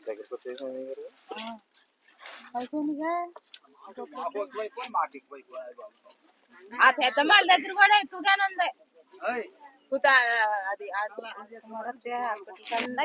దగ్గరికి వచ్చేసాను మీరు అయిపోయిందిగా మాటికి వైపు ఆ పెద్ద వాళ్ళ దగ్గర కూడా ఎక్కువగానే ఉంది కుత- అది అది మొదటి అప్పటికన్నా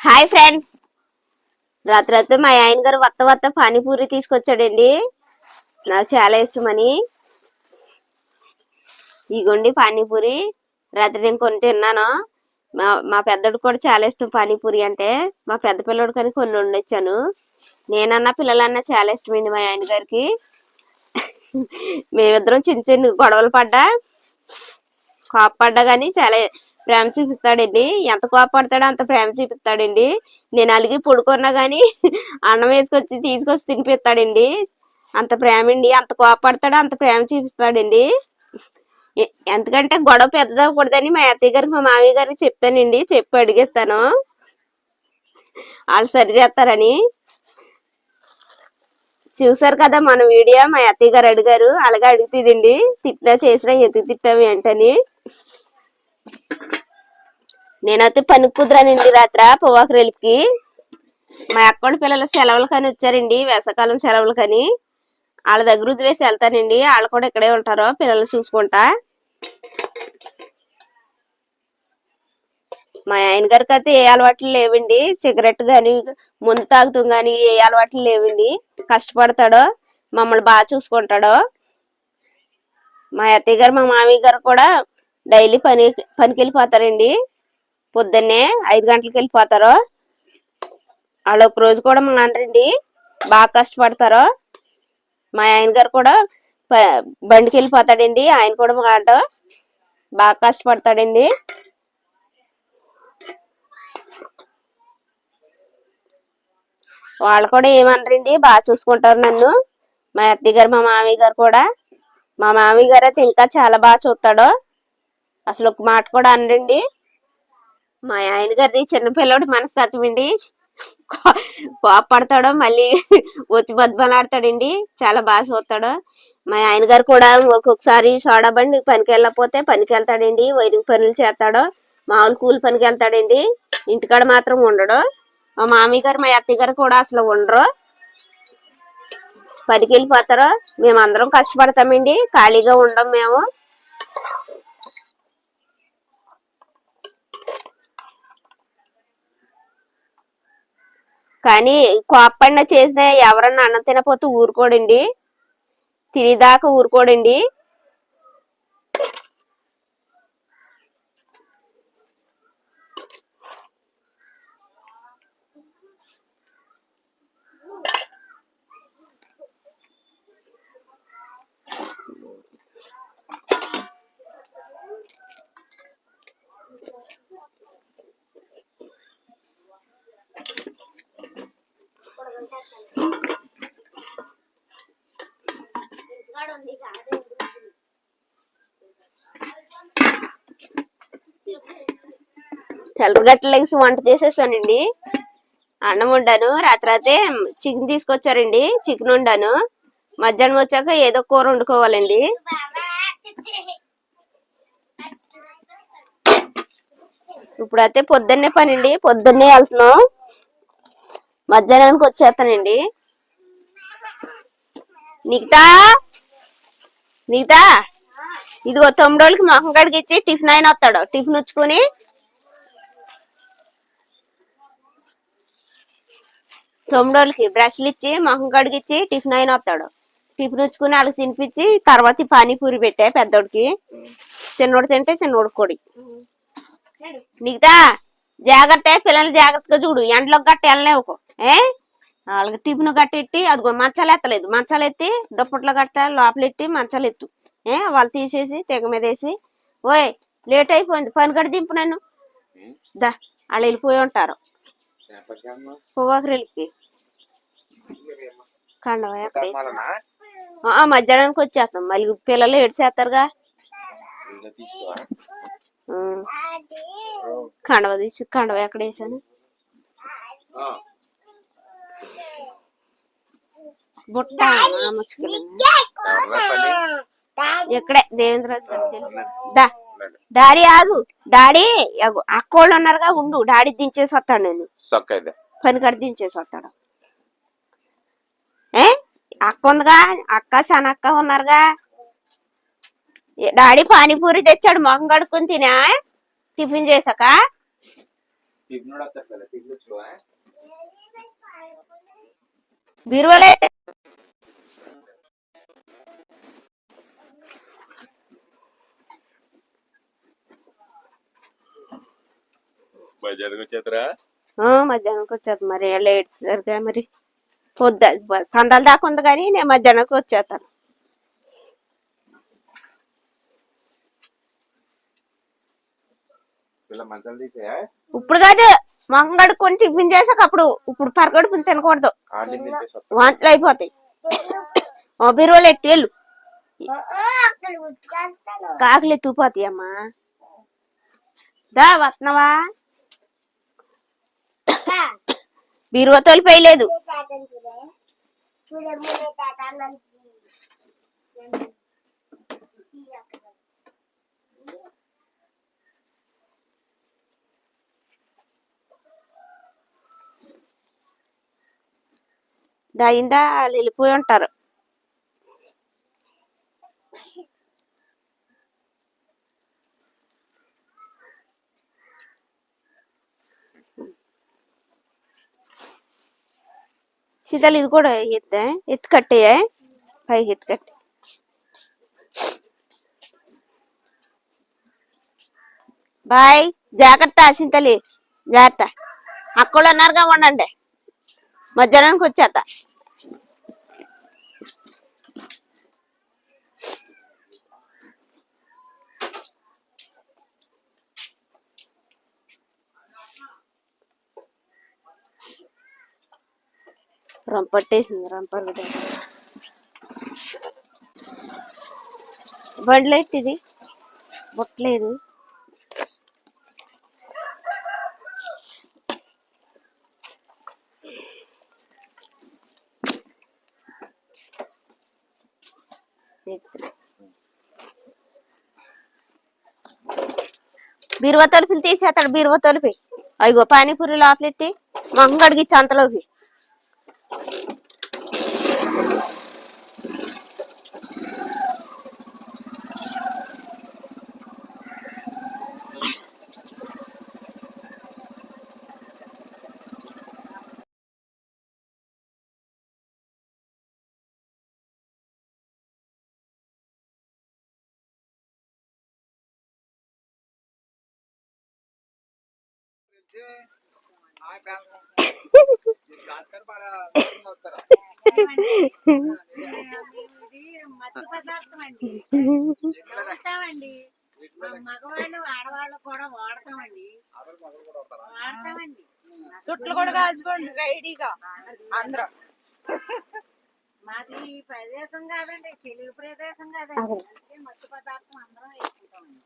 హాయ్ ఫ్రెండ్స్. రాత్రి రాత్రి మా ఆయన గారు వత్త వత్త పానీపూరి తీసుకొచ్చాడండి. నాకు చాలా ఇష్టమని. ఇగోండి పానీపూరి. రాత్రి నేను కొన్ని తిన్నాను. మా మా పెద్దడు కూడా చాలా ఇష్టం పానీపూరి అంటే. మా పెద్ద పిల్లడు కానీ కొన్ని వండొచ్చాను. నేనన్నా పిల్లలన్నా చాలా ఇష్టమైంది మా ఆయన గారికి. మేమిద్దరం చిన్న చిన్న గొడవలు పడ్డా. కోపడ్డా కానీ చాలా ప్రేమ చూపిస్తాడండి. ఎంత కోపడతాడో అంత ప్రేమ చూపిస్తాడండి. నేను అలిగి పడుకున్నా కానీ అన్నం వేసుకొచ్చి తీసుకొచ్చి తినిపిస్తాడండి. అంత ప్రేమ అండి అంత కోపడతాడో అంత ప్రేమ చూపిస్తాడండి. ఎందుకంటే గొడవ పెద్దదవకూడదని మా అత్తయ్య గారికి మా మామయ్య గారికి చెప్తానండి. చెప్పి అడిగేస్తాను. వాళ్ళు సరి చేస్తారని. చూసారు కదా మన వీడియో? మా అత్తయ్య గారు అడిగారు. అలాగే అడుగుతుందండి. తిట్టినా చేసినా ఎందుకు తిట్టావు ఏంటని. నేనైతే పని కుదరానండి రాత్ర పొవాకు రెలిపికి మా అక్కడ పిల్లలు సెలవులు కానీ వచ్చారండి వేసవకాలం సెలవులు కానీ వాళ్ళ దగ్గర వదిలేసి వెళ్తానండి వాళ్ళు కూడా ఇక్కడే ఉంటారు పిల్లలు చూసుకుంటా. మా ఆయన గారికి అయితే ఏ అలవాట్లు లేవండి సిగరెట్ కానీ ముందు తాగుతాం కానీ ఏ అలవాట్లు లేవండి. కష్టపడతాడో మమ్మల్ని బాగా చూసుకుంటాడో. మా అత్తయ్య గారు మా మామయ్య గారు కూడా డైలీ పని పనికి వెళ్ళిపోతారండి పొద్దున్నే ఐదు గంటలకు వెళ్ళిపోతారు వాళ్ళు ఒక రోజు కూడా మా అంటారండి బాగా కష్టపడతారు. మా ఆయన గారు కూడా బండికి వెళ్ళిపోతాడండి ఆయన కూడా మా ఆట బాగా కష్టపడతాడండి. వాళ్ళు కూడా ఏమనరండి? బాగా చూసుకుంటారు నన్ను. మా అత్తయ్య గారు మా మామయ్య గారు కూడా. మా మామయ్య గారు అయితే ఇంకా చాలా బాగా చూస్తాడు. అసలు ఒక మాట కూడా అనరండి. మా ఆయన గారిది చిన్నపిల్లడు మనస్తత్వం అండి. కో- కోపడతాడు మళ్ళీ వచ్చి బద్బలాడతాడండి చాలా బాగా చూస్తాడు. మా ఆయన గారు కూడా ఒక్కొక్కసారి సోడా బండి పనికి వెళ్ళకపోతే పనికి వెళ్తాడండి వైరింగ్ పనులు చేస్తాడు మామూలు కూలి పనికి వెళ్తాడండి. ఇంటికాడ మాత్రం ఉండడు. మా మామయ్య గారు మా అత్తయ్య గారు కూడా అసలు ఉండరు. పనికి వెళ్ళిపోతారు మేమందరం కష్టపడతామండి. ఖాళీగా ఉండం మేము. కానీ కోపడిన చేసిన ఎవరన్నా అన్నం తినపోతే ఊరుకోడండి. తినేదాకా ఊరుకోడండి. తెల్లగట్లెగ్స్ వంట చేసేసానండి. అన్నం వండాను రాత్రి అయితే చికెన్ తీసుకొచ్చారండి. చికెన్ వండాను మధ్యాహ్నం వచ్చాక ఏదో కూర వండుకోవాలండి. ఇప్పుడైతే పొద్దున్నే పని అండి పొద్దున్నే వెళ్తున్నాం. మధ్యాహ్నానికి వచ్చేస్తానండి. నిఖితా! నీతా? ఇదిగో తొమ్మిది రోజులకి మొహం కడిగిచ్చి టిఫిన్ అయిన వస్తాడు. టిఫిన్ ఉచ్చుకుని. తొమ్మిది రోజులకి బ్రష్లు ఇచ్చి మొహం కడిగిచ్చి టిఫిన్ అయిన వస్తాడు. టిఫిన్ ఉచ్చుకుని వాళ్ళకి తినిపించి తర్వాత పానీపూరి పెట్టా పెద్దోడికి. చిన్నోడు తింటే చిన్నోడు కొడి నీకుతా జాగ్రత్త పిల్లలు జాగ్రత్తగా చూడు. ఎండలోకి గట్ట వెళ్ళలేవుకో ఏ? వాళ్ళకి టిఫిన్ గట్టెట్టి అదిగో మంచాలు ఎత్తలేదు. మంచాలు ఎత్తి దుప్పట్లో గట్ట లోపల ఎట్టి మంచాలు ఎత్తు. ఏ వాళ్ళు తీసేసి తెగ మీద వేసి ఓయ్ లేట్ అయిపోయింది. పని గడి దింపు నన్ను. దా వాళ్ళు వెళ్ళిపోయి ఉంటారు. పొగాకు కండవ మధ్యాహ్నానికి వచ్చేస్తాం. మళ్ళీ పిల్లలు ఏడ్చేస్తారుగా. కండవ తీసి కండవ ఎక్కడ వేసాను బుట్ట. ఎక్కడే? దేవేంద్రరాజు డాడీ ఆగు. డాడీ. అక్కోళ్ళు ఉన్నారుగా ఉండు. డాడీ దించేసి వస్తాడు నేను. పని కడి దించేసి వస్తాడు. ఏ? అక్క ఉందిగా? అక్క సనక్క ఉన్నారుగా? డాడీ పానీపూరి తెచ్చాడు మొహం కడుక్కుని తినా టిఫిన్ వచ్చుకో బీరువాలే వచ్చేద్దరా ఆ, మధ్యాహ్నానికి వచ్చేది మరి లేట్ సరిగా మరి. పొద్దు సందాలు దాకా ఉంది కానీ నేను మధ్యాహ్నానికి వచ్చేస్తాను. ఇప్పుడు కాదు మొహం కడుక్కొని టిఫిన్ చేసాక అప్పుడు ఇప్పుడు పరగడుపుని తినకూడదు. వాంతులు అయిపోతాయి. ఓ బీరువాలు ఎట్టు వెళ్ళు. కాకులు ఎత్తుకుపోతాయి అమ్మా దా వస్తున్నావా? బీరువా తోలిపోయలేదు. దాయిందా వాళ్ళు వెళ్ళిపోయి ఉంటారు. శీతలు ఇది కూడా ఎత్త ఎత్తు కట్టేయా పైకి ఎత్తు కట్టి బాయ్ జాగ్రత్త చింతలి జాగ్రత్త అక్కడ ఉన్నారుగా ఉండండి మధ్యాహ్నానికి వచ్చేస్తా రంపట్టేసింది రంపరు బండ్లైట్ ఇది? బొట్లేదు. బీరువా తలుపులు తీసేస్తాడు బీరువా తలుపు. అయ్యో పానీపూరి లోపలెట్టి మంగడికి చంతలోకి మత్తు పదార్థం అండి వాడతామండి మగవాళ్ళు ఆడవాళ్ళు కూడా వాడతామండి వాడతామండి చుట్లు కూడా కాల్చుకోండి రెడీగా. అందరం. మాది ప్రదేశం కాదండి తెలుగు ప్రదేశం కాదండి. మత్తు పదార్థం అందరం వేసుకుంటామండి.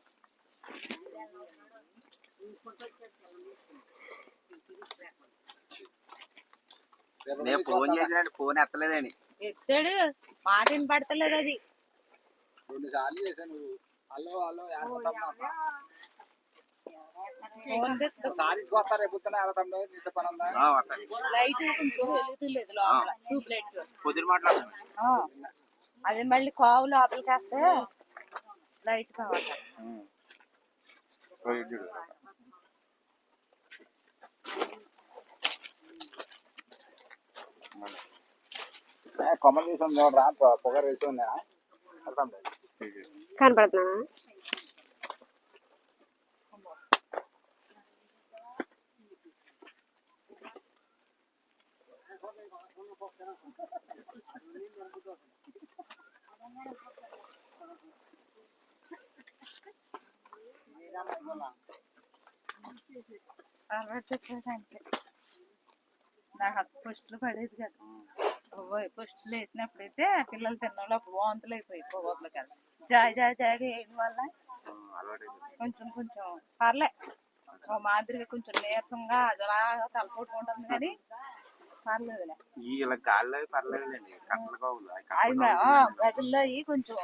నేను ఫోన్ చేసినట్టు ఫోన్ ఎత్తలేదని. ఎత్తాడు మాట వినపడతలేదు అది. రెండు సార్లు చేశాను. హలో హలో అది మళ్ళీ కావు లోపలికి వేస్తే లైట్ కావాలి. ಕಾಮನ್ ವಿಷನ್ ನೋಡ್ರ ಪೊಗರ ವಿಷನ್ ಕಾಣ್ಬಾರ್ದ Thank you. అలవాటు చెప్పేదానికి నాకు అసలు పుష్టిలు పడేది కదా. ఓయ్ పుష్టిలు వేసినప్పుడైతే పిల్లలు తిన్నప్పుడు అప్పుడు వాంతులు అయిపోయి పొగలోకి వెళ్ళి. జాయ్ జాయ్ జాయిగా వేయడం వల్ల? కొంచెం కొంచెం పర్లే. ఓ మాదిరిగా కొంచెం నీరసంగా అలా తలపోటుకుంటుంది కానీ పర్లేదులే. ఇలా గాల్లో పర్లేదులేండి. ఆ, గదుల్లో కొంచెం